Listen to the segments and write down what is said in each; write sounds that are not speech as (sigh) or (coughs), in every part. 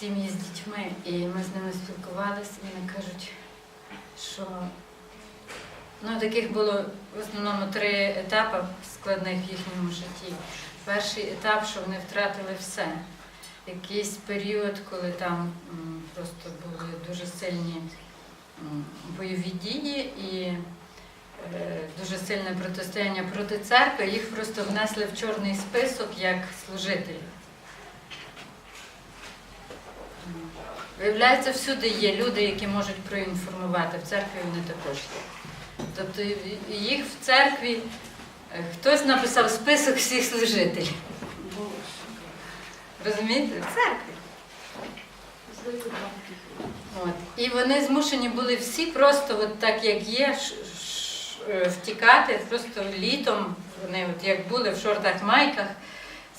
сім'ї з дітьми, і ми з ними спілкувалися, і вони кажуть, що ну, таких було в основному три етапи складних в їхньому житті. Перший етап, що вони втратили все. Якийсь період, коли там просто були дуже сильні бойові дії і е, дуже сильне протистояння проти церкви, їх просто внесли в чорний список як служителів. Виявляється, всюди є люди, які можуть проінформувати. В церкві вони також є. Тобто їх в церкві е, хтось написав список всіх служителів. Розумієте? В церкві. От. І вони змушені були всі просто, от так як є, ш- ш- е, втікати. Просто літом вони, от як були в шортах майках,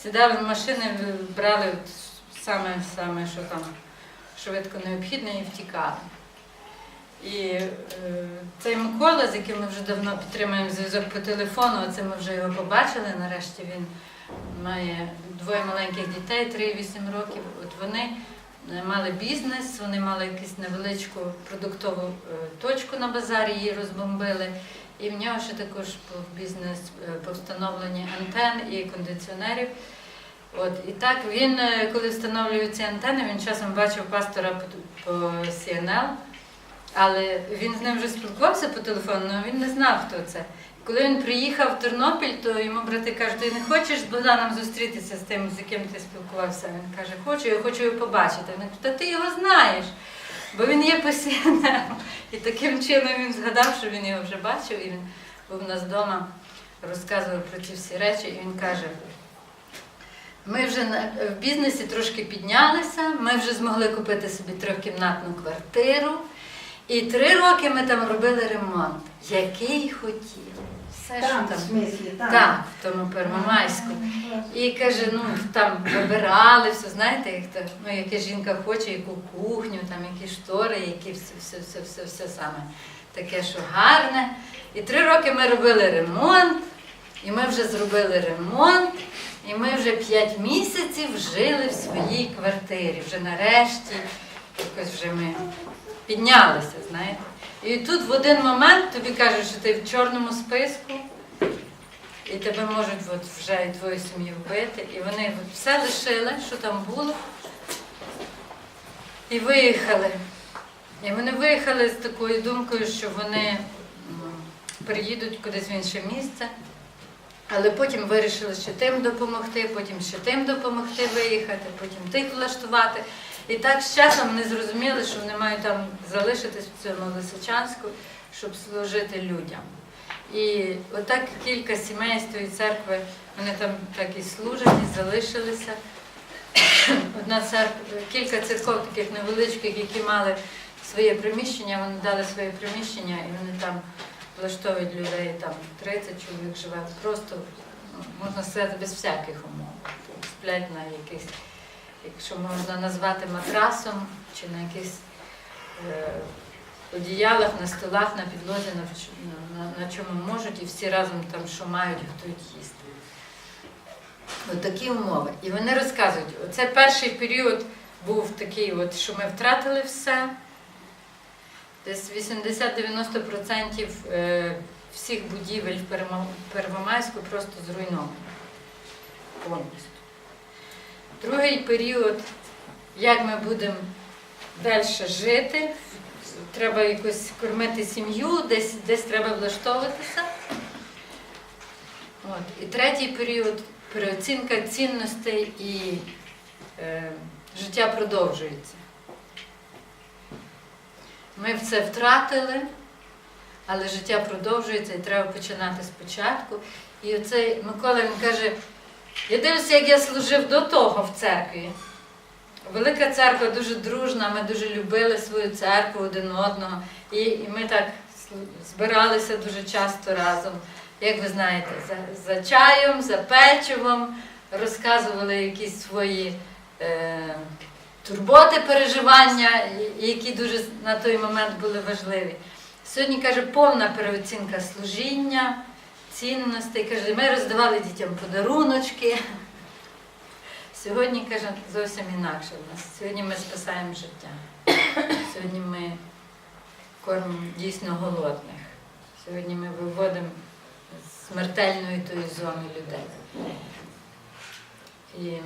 сідали в машини, брали от саме, саме, що там швидко необхідне, і втікали. І е, цей Микола, з яким ми вже давно підтримуємо зв'язок по телефону, оце ми вже його побачили. Нарешті він має двоє маленьких дітей, 3 і 8 років. От вони е, мали бізнес, вони мали якусь невеличку продуктову е, точку на базарі, її розбомбили. І в нього ще також був бізнес е, по встановленні антен і кондиціонерів. От, і так він, е, коли встановлював ці антени, він часом бачив пастора по, CNL, але він з ним вже спілкувався по телефону, але він не знав, хто це. Коли він приїхав в Тернопіль, то йому брати кажуть, ти не хочеш з Богданом зустрітися з тим, з яким ти спілкувався? Він каже, хочу, я хочу його побачити. Він каже, та ти його знаєш, бо він є по посіяним. І таким чином він згадав, що він його вже бачив, і він був у нас вдома, розказував про ці всі речі, і він каже. Ми вже в бізнесі трошки піднялися, ми вже змогли купити собі трьохкімнатну квартиру. І три роки ми там робили ремонт, який хотіли. Все, що Там, там. в смислі, там. Так, в тому Первомайську. І каже, ну там вибирали все, знаєте, як то, ну, яка жінка хоче, яку кухню, там які штори, які все, все, все, все, все саме таке, що гарне. І три роки ми робили ремонт, і ми вже зробили ремонт, і ми вже п'ять місяців жили в своїй квартирі. Вже нарешті якось вже ми піднялися, знаєте. І тут в один момент тобі кажуть, що ти в чорному списку. І тебе можуть от вже і твою сім'ю вбити. І вони от все лишили, що там було, і виїхали. І вони виїхали з такою думкою, що вони приїдуть кудись в інше місце. Але потім вирішили ще тим допомогти, потім ще тим допомогти виїхати, потім тих влаштувати. І так з часом вони зрозуміли, що вони мають там залишитись в цьому Лисичанську, щоб служити людям. І отак кілька сімей з тої церкви, вони там так і служать, і залишилися. Одна церква, кілька церков таких невеличких, які мали своє приміщення, вони дали своє приміщення і вони там влаштовують людей, там 30 чоловік живе, просто, ну, можна сказати, без всяких умов. Сплять на якихось, якщо можна назвати матрасом, чи на якихось е, одіялах, на столах, на підлозі, на, на, на, на чому можуть, і всі разом там, що мають, готують їсти. От такі умови. І вони розказують, оце перший період був такий, от, що ми втратили все. Десь 80-90% е, всіх будівель в Первомайську просто зруйновані. Повністю. Другий період, як ми будемо далі жити, треба якось кормити сім'ю, десь, десь треба влаштовуватися. От. І третій період переоцінка цінностей і е, життя продовжується. Ми все втратили, але життя продовжується і треба починати спочатку. І оцей Микола він каже: я дивлюся, як я служив до того в церкві. Велика церква дуже дружна, ми дуже любили свою церкву один одного. І, і ми так збиралися дуже часто разом. Як ви знаєте, за, за чаєм, за печивом, розказували якісь свої е, турботи, переживання, які дуже на той момент були важливі. Сьогодні каже, повна переоцінка служіння, цінностей. Каже, ми роздавали дітям подаруночки. Сьогодні, каже, зовсім інакше в нас. Сьогодні ми спасаємо життя. Сьогодні ми кормимо дійсно голодних. Сьогодні ми виводимо з смертельної тої зони людей. І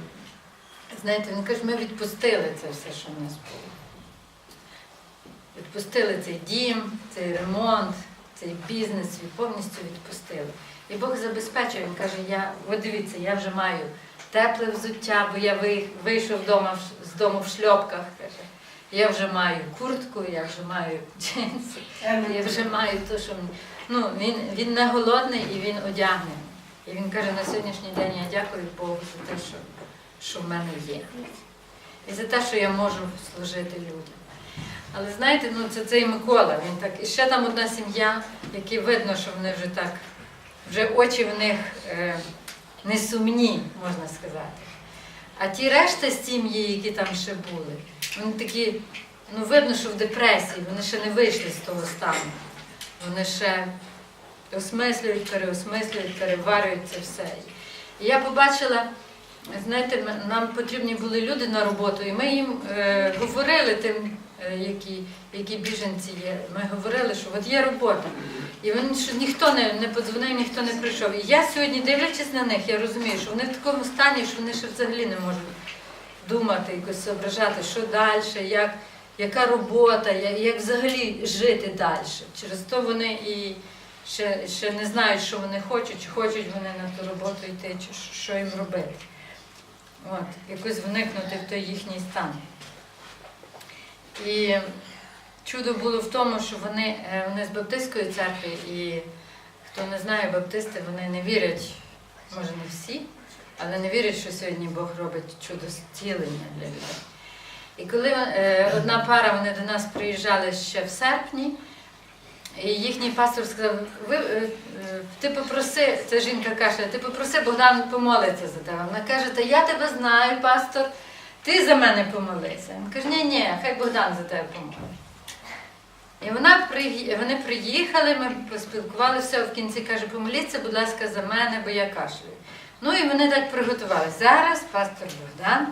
знаєте, він каже, ми відпустили це все, що в нас було. Відпустили цей дім, цей ремонт, цей бізнес, і повністю відпустили. І Бог забезпечує, він каже, я, от дивіться, я вже маю тепле взуття, бо я вийшов вдома, з дому в шльопках. Каже. Я вже маю куртку, я вже маю джинси, я вже маю те, що мені- ну, він, він не голодний і він одягнений. І він каже, на сьогоднішній день я дякую Богу за те, що, що в мене є. І за те, що я можу служити людям. Але знаєте, ну це цей Микола, він так. І ще там одна сім'я, які видно, що вони вже так, вже очі в них е, несумні, можна сказати. А ті решта сім'ї, які там ще були, вони такі, ну видно, що в депресії, вони ще не вийшли з того стану. Вони ще осмислюють, переосмислюють, переварюють це все. І я побачила, знаєте, нам потрібні були люди на роботу, і ми їм е, говорили тим, е, які, які біженці є. Ми говорили, що от є робота. І вони що ніхто не, не подзвонив, ніхто не прийшов. І я сьогодні, дивлячись на них, я розумію, що вони в такому стані, що вони ще взагалі не можуть думати, якось зображати, що далі, як, яка робота, як, як взагалі жити далі. Через то вони і ще, ще не знають, що вони хочуть, чи хочуть вони на ту роботу йти, чи що їм робити. От, якось вникнути в той їхній стан. І чудо було в тому, що вони, е, вони з Баптистської церкви, і хто не знає, баптисти вони не вірять, може не всі, але не вірять, що сьогодні Бог робить чудо зцілення для людей. І коли е, одна пара вони до нас приїжджали ще в серпні, і їхній пастор сказав: ви, е, е, ти попроси, ця жінка каже, ти попроси, Богдан помолиться за тебе. Вона каже, та я тебе знаю, пастор, ти за мене помолися. Він каже, ні, ні, хай Богдан за тебе помолить. І вона вони приїхали, ми поспілкувалися, в кінці каже, помоліться, будь ласка, за мене, бо я кашлюю. Ну і вони так приготувалися. Зараз пастор Богдан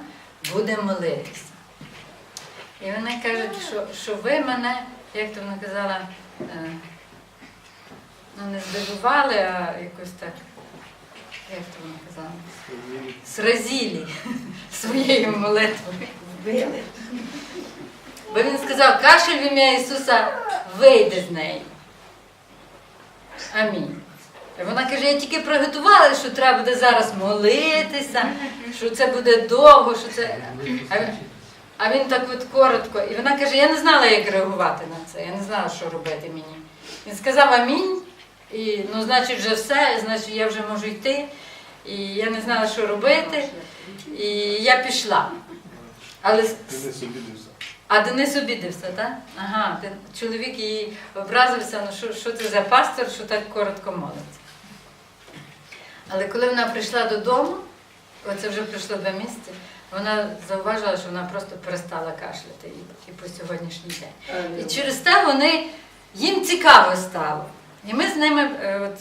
буде молитися. І вони кажуть, що, що ви мене, як то вона казала, е, ну не здивували, а якось так, як то вона казала, сразілі (laughs) своєю молитвою. Вбили. Бо він сказав, кашель в ім'я Ісуса вийде з неї. Амінь. І вона каже, я тільки приготувала, що треба буде зараз молитися, що це буде довго, що це. А він, так от коротко. І вона каже, я не знала, як реагувати на це, я не знала, що робити мені. Він сказав амінь, і ну, значить, вже все, значить, я вже можу йти. І я не знала, що робити. І я пішла. Але Денис обідався. а Денис обідався, так? Ага, чоловік її образився, ну що, що це за пастор, що так коротко молиться. Але коли вона прийшла додому, оце вже пройшло два місяці, вона зауважила, що вона просто перестала кашляти і, і по сьогоднішній день. І через те вони, їм цікаво стало. І ми з ними е, от,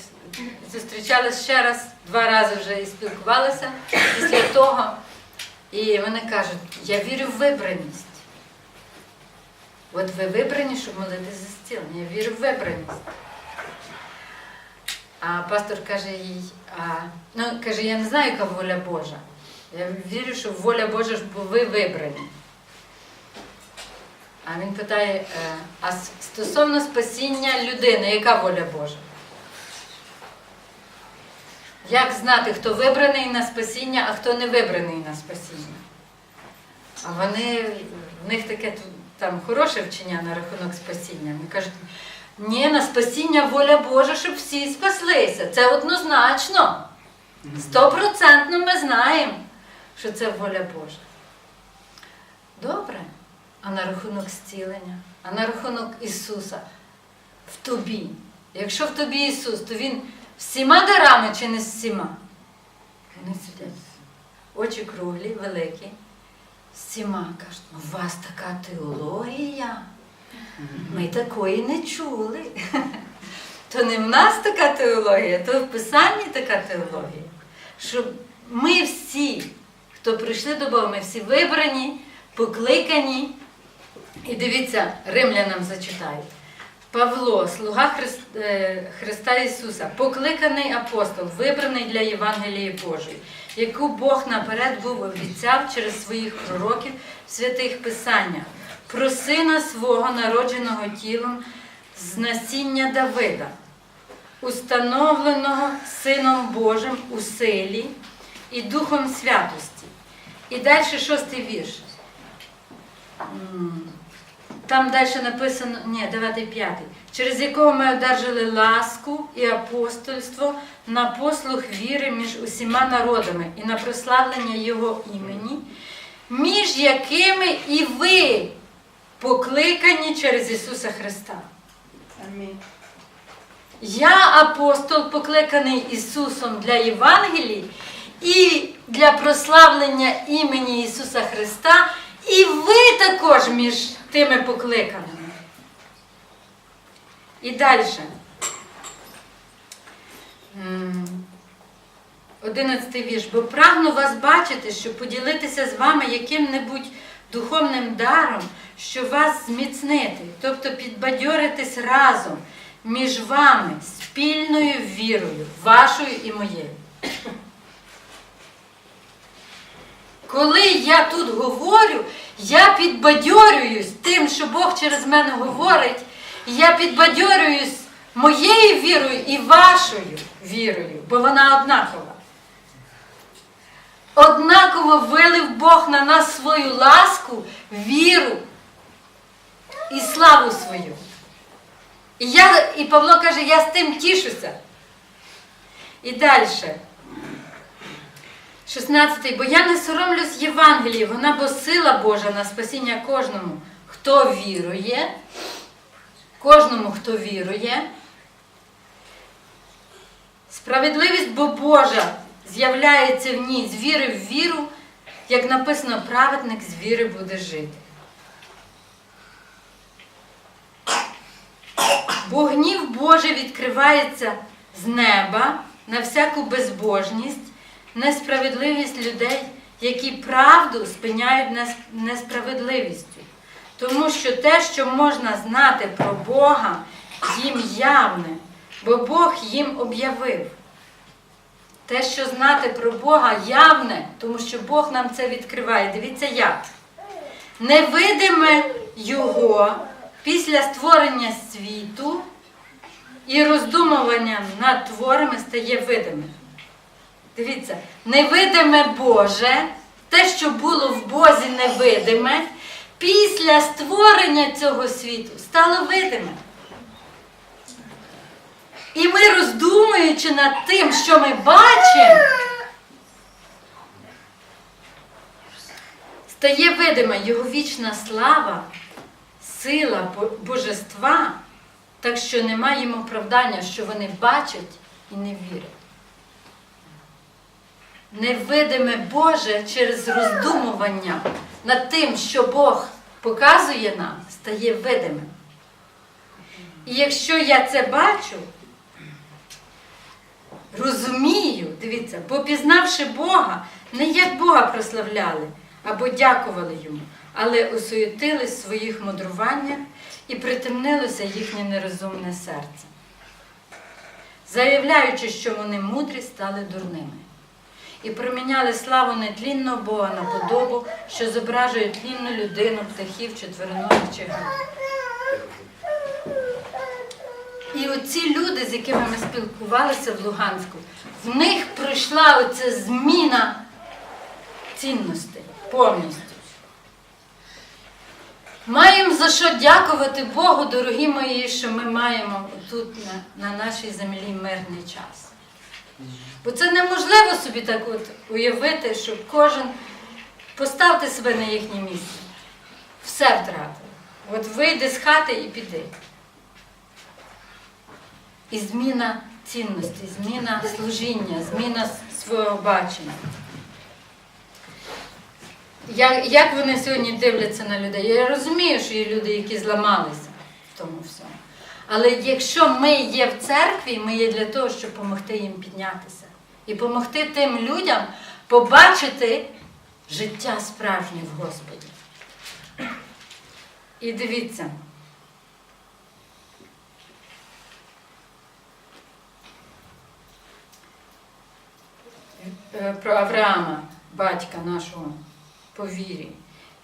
зустрічалися ще раз, два рази вже і спілкувалися після того. І вони кажуть, я вірю в вибраність. От ви вибрані, щоб молитися за зцілення. Я вірю в вибраність. А пастор каже їй, а, ну, каже, я не знаю, яка воля Божа. Я вірю, що воля Божа, бо ви вибрані. А він питає, е, а стосовно спасіння людини, яка воля Божа? Як знати, хто вибраний на спасіння, а хто не вибраний на спасіння? А вони, в них таке там хороше вчення на рахунок спасіння. Вони кажуть, ні, на спасіння воля Божа, щоб всі спаслися. Це однозначно. Стопроцентно ми знаємо, що це воля Божа. Добре. А на рахунок зцілення, а на рахунок Ісуса в тобі. Якщо в тобі Ісус, то Він всіма дарами чи не всіма? Вони сидять. Очі круглі, великі. Всіма кажуть, «Ну, у вас така теологія. Ми такої не чули. (laughs) То не в нас така теологія, то в Писанні така теологія. Що ми всі, хто прийшли до Бога. Ми всі вибрані, покликані. І дивіться, римлянам зачитаю. Павло, слуга е, Христа Ісуса, покликаний апостол, вибраний для Євангелії Божої, яку Бог наперед був обіцяв через своїх пророків в святих Писаннях, про сина свого, народженого тілом з насіння Давида, установленого Сином Божим у силі і Духом святості. І далі шостий вірш. Там далі написано, ні, дев'ятий п'ятий, через якого ми одержали ласку і апостольство на послуг віри між усіма народами і на прославлення Його імені, між якими і ви покликані через Ісуса Христа. Амінь. Я апостол, покликаний Ісусом для Євангелії і для прославлення імені Ісуса Христа, і ви також між тими покликаними. І далі. Одинадцятий вірш. Бо прагну вас бачити, щоб поділитися з вами яким-небудь духовним даром, що вас зміцнити, тобто підбадьоритись разом між вами спільною вірою, вашою і моєю. Коли я тут говорю, я підбадьорююсь тим, що Бог через мене говорить, я підбадьорююсь моєю вірою і вашою вірою, бо вона однакова. Однаково вилив Бог на нас свою ласку, віру і славу свою. І, я, і Павло каже, я з тим тішуся. І далі. 16. Бо я не соромлюсь Євангелії, вона бо сила Божа на спасіння кожному, хто вірує, кожному, хто вірує. Справедливість бо Божа з'являється в ній з віри в віру, як написано, праведник з віри буде жити. Бо гнів Божий відкривається з неба на всяку безбожність, несправедливість людей, які правду спиняють несправедливістю. Тому що те, що можна знати про Бога, їм явне, бо Бог їм об'явив. Те, що знати про Бога явне, тому що Бог нам це відкриває. Дивіться як. Невидиме Його після створення світу і роздумування над творами стає видимим. Дивіться, невидиме Боже, те, що було в Бозі невидиме, після створення цього світу стало видиме. І ми, роздумуючи над тим, що ми бачимо, стає видиме його вічна слава, сила божества, так що немає їм оправдання, що вони бачать і не вірять. Невидиме Боже через роздумування над тим, що Бог показує нам, стає видимим. І якщо я це бачу, розумію, дивіться, бо пізнавши Бога, не як Бога прославляли або дякували йому, але осуєтились своїх мудруваннях і притемнилося їхнє нерозумне серце, заявляючи, що вони мудрі стали дурними. І проміняли славу нетлінного Бога на подобу, що зображує тлінну людину, птахів, четвероногих чи грибів. І оці люди, з якими ми спілкувалися в Луганську, в них пройшла оця зміна цінностей повністю. Маємо за що дякувати Богу, дорогі мої, що ми маємо тут на, на нашій землі мирний час. Бо це неможливо собі так от уявити, щоб кожен поставте себе на їхнє місце. Все втратив. От вийди з хати і піди. І зміна цінності, зміна служіння, зміна свого бачення. Як, як вони сьогодні дивляться на людей? Я розумію, що є люди, які зламалися в тому всьому. Але якщо ми є в церкві, ми є для того, щоб допомогти їм піднятися. І допомогти тим людям побачити життя справжнє в Господі. І дивіться. Е, Про Авраама, батька нашого по вірі.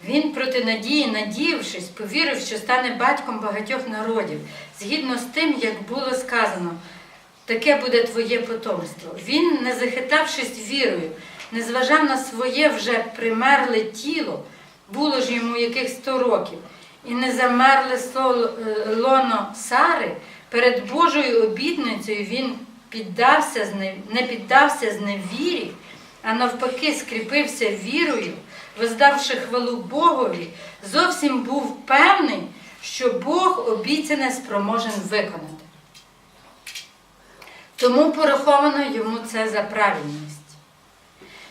Він проти надії, надіявшись, повірив, що стане батьком багатьох народів, згідно з тим, як було сказано, таке буде твоє потомство. Він, не захитавшись вірою, не зважав на своє вже примерле тіло, було ж йому яких сто років, і не замерле е, лоно Сари, перед Божою обітницею він піддався, не- піддався з невірі, а навпаки скріпився вірою, воздавши хвалу Богові, зовсім був певний, що Бог обіцяне спроможен виконати. Тому пораховано йому це за правильність.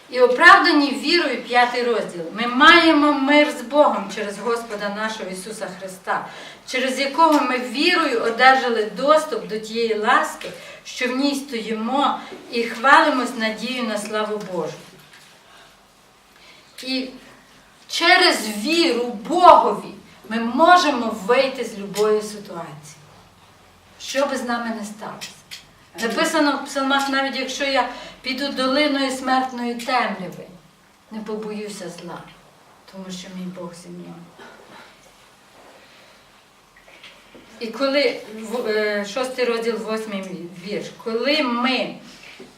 І оправдані вірою, п'ятий розділ, ми маємо мир з Богом через Господа нашого Ісуса Христа, через якого ми вірою одержали доступ до тієї ласки, що в ній стоїмо і хвалимось надією на славу Божу. І через віру Богові ми можемо вийти з любої ситуації. Що би з нами не сталося. Написано в псалмах, навіть якщо я піду долиною смертної темряви, не побоюся зла, тому що мій Бог зі мною. І коли е, шостий розділ, восьмий вірш, коли ми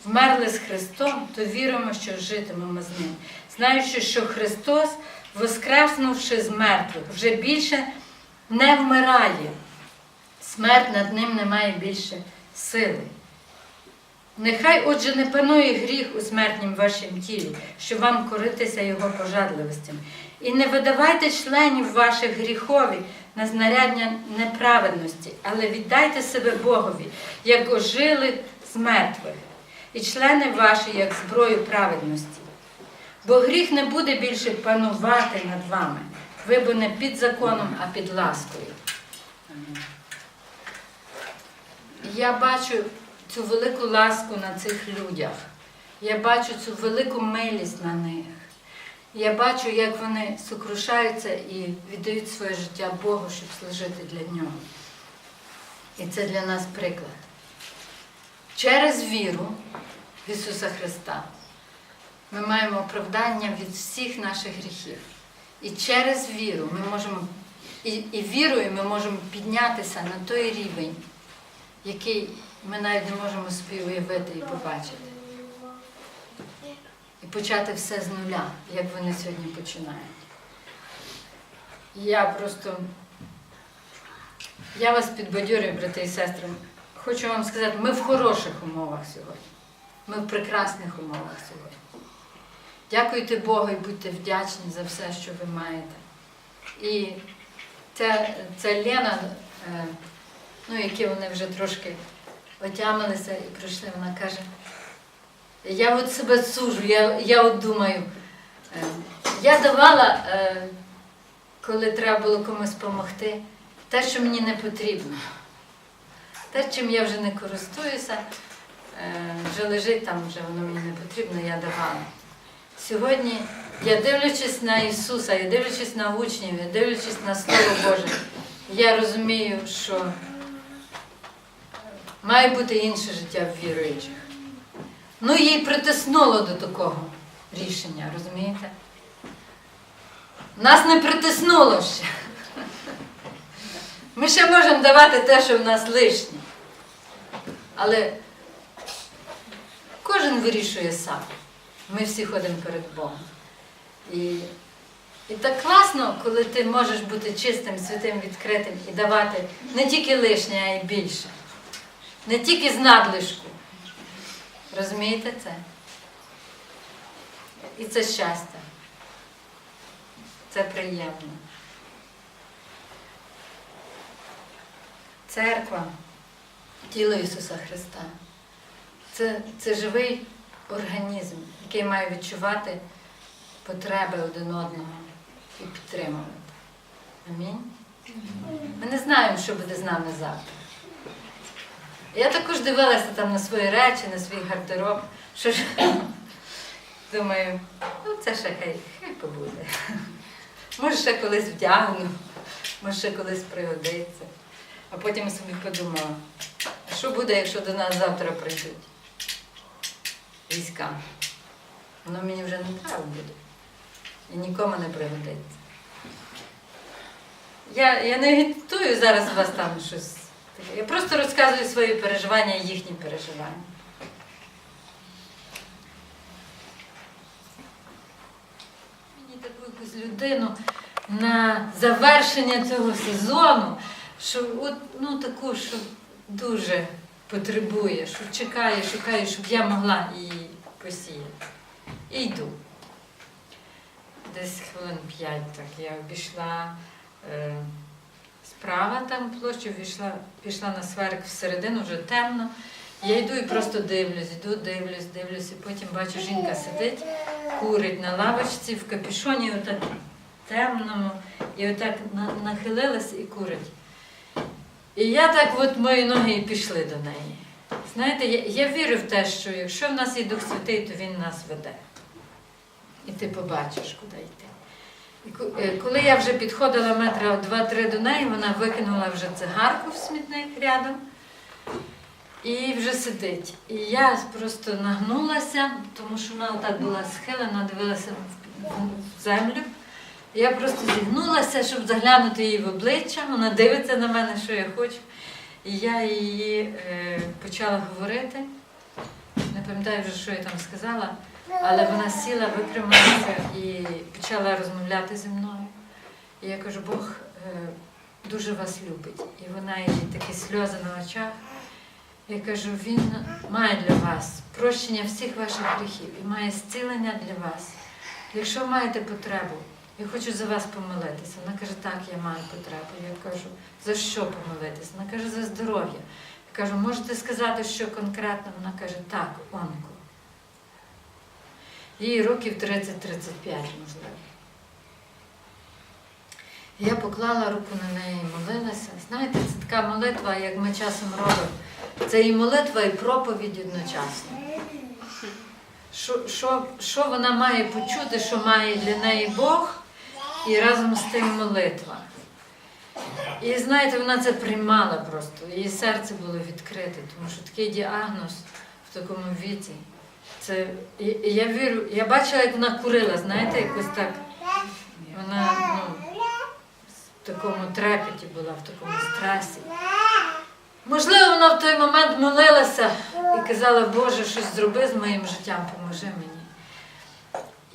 вмерли з Христом, то віримо, що житимемо з ним, знаючи, що Христос, воскреснувши з мертвих, вже більше не вмирає. Смерть над ним не має більше сили. Нехай, отже, не панує гріх у смертнім вашім тілі, щоб вам коритися його пожадливостям. І не видавайте членів ваших гріхові на знарядня неправедності, але віддайте себе Богові, як ожили з мертвих, і члени ваші, як зброю праведності. Бо гріх не буде більше панувати над вами. Ви бо не під законом, а під ласкою. Я бачу цю велику ласку на цих людях. Я бачу цю велику милість на них. Я бачу, як вони сокрушаються і віддають своє життя Богу, щоб служити для нього. І це для нас приклад. Через віру в Ісуса Христа ми маємо оправдання від всіх наших гріхів. І через віру ми можемо, і, і вірою ми можемо піднятися на той рівень, який ми навіть не можемо собі уявити і побачити. І почати все з нуля, як вони сьогодні починають. Я просто, я вас підбадьорюю, брати і сестри. Хочу вам сказати, ми в хороших умовах сьогодні. Ми в прекрасних умовах сьогодні. Дякуйте Богу і будьте вдячні за все, що ви маєте. І ця, ця Лена, е, ну, які вони вже трошки отямилися і прийшли, вона каже, я от себе сужу, я, я от думаю, е, я давала, е, коли треба було комусь допомогти, те, що мені не потрібно. Те, чим я вже не користуюся, вже лежить там, вже воно мені не потрібно, я давала. Сьогодні я дивлячись на Ісуса, я дивлячись на учнів, я дивлячись на Слово Боже, я розумію, що має бути інше життя в віруючих. Ну, їй притиснуло до такого рішення, розумієте? Нас не притиснуло ще. Ми ще можемо давати те, що в нас лишнє. Але кожен вирішує сам. Ми всі ходимо перед Богом. І, і так класно, коли ти можеш бути чистим, святим, відкритим і давати не тільки лишнє, а й більше. Не тільки з надлишку. Розумієте це? І це щастя. Це приємно. Церква, тіло Ісуса Христа. Це, це живий організм, який має відчувати потреби один одного і підтримувати. Амінь. Ми не знаємо, що буде з нами завтра. Я також дивилася там на свої речі, на свій гардероб. Що ж... (coughs) думаю, ну це ще хай, хай побуде. Може, ще колись вдягну, може, ще колись пригодиться. А потім собі подумала, що буде, якщо до нас завтра прийдуть війська? Воно мені вже не треба буде. І нікому не пригодиться. Я, я не агітую зараз у вас там щось. таке. Я просто розказую свої переживання і їхні переживання. Мені таку якусь людину на завершення цього сезону, що от, ну, таку, що дуже потребує, що чекає, шукає, щоб я могла її посіяти. І йду. Десь хвилин п'ять так я обійшла е, справа там площу, війшла, пішла на сверк всередину, вже темно. Я йду і просто дивлюсь, йду, дивлюсь, дивлюсь, і потім бачу, жінка сидить, курить на лавочці в капюшоні, отак темному, і отак нахилилась і курить. І я так от мої ноги і пішли до неї. Знаєте, я, я вірю в те, що якщо в нас є Дух Святий, то Він нас веде. І ти побачиш, куди йти. І е, коли я вже підходила метра два-три до неї, вона викинула вже цигарку в смітник рядом і вже сидить. І я просто нагнулася, тому що вона отак була схилена, дивилася в- в землю. Я просто зігнулася, щоб заглянути їй в обличчя. Вона дивиться на мене, що я хочу. І я її е, почала говорити. Не пам'ятаю вже, що я там сказала, але вона сіла, викрималася і почала розмовляти зі мною. І я кажу, Бог е, дуже вас любить. І вона її такі сльози на очах. Я кажу, він має для вас прощення всіх ваших гріхів і має зцілення для вас. Якщо маєте потребу, я хочу за вас помолитися. Вона каже, так, я маю потребу. Я кажу, за що помолитися? Вона каже, за здоров'я. Я кажу, можете сказати, що конкретно? Вона каже, так, онко. Їй років 30-35, можливо. Я поклала руку на неї і молилася. Знаєте, це така молитва, як ми часом робимо. Це і молитва, і проповідь одночасно. Що, що, що вона має почути, що має для неї Бог, і разом з тим молитва. І знаєте, вона це приймала просто. Її серце було відкрите, тому що такий діагноз в такому віці. Це, і, я вірю, я бачила, як вона курила, знаєте, якось так. Вона ну, в такому трепеті була, в такому стресі. Можливо, вона в той момент молилася і казала, Боже, щось зроби з моїм життям, поможи мені.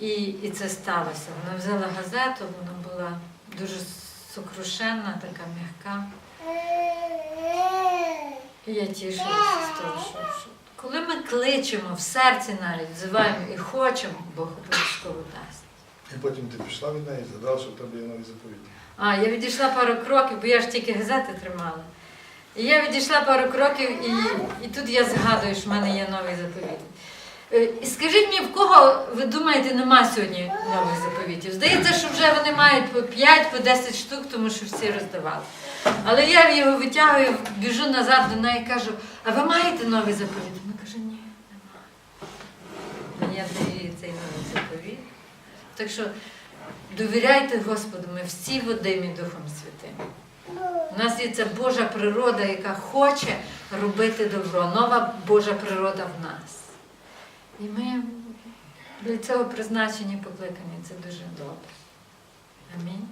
І, і це сталося. Вона взяла газету, вона була дуже сокрушенна, така м'яка. І я тішилася з того, що, що коли ми кличемо в серці навіть, взиваємо і хочемо, Бог обов'язково дасть. І потім ти пішла від неї і згадала, що в тебе є нові заповіті. А, я відійшла пару кроків, бо я ж тільки газети тримала. І я відійшла пару кроків, і, і тут я згадую, що в мене є новий заповіт. Е, скажіть мені, в кого ви думаєте, нема сьогодні нових заповітів? Здається, що вже вони мають по 5, по 10 штук, тому що всі роздавали. Але я його витягую, біжу назад до неї і кажу, а ви маєте новий заповіт? Вона каже, ні, немає. Я даю цей новий заповіт. Так що довіряйте Господу, ми всі водимі Духом Святим. У нас є ця Божа природа, яка хоче робити добро, нова Божа природа в нас. І ми для цього призначені покликані. Це дуже добре. Амінь.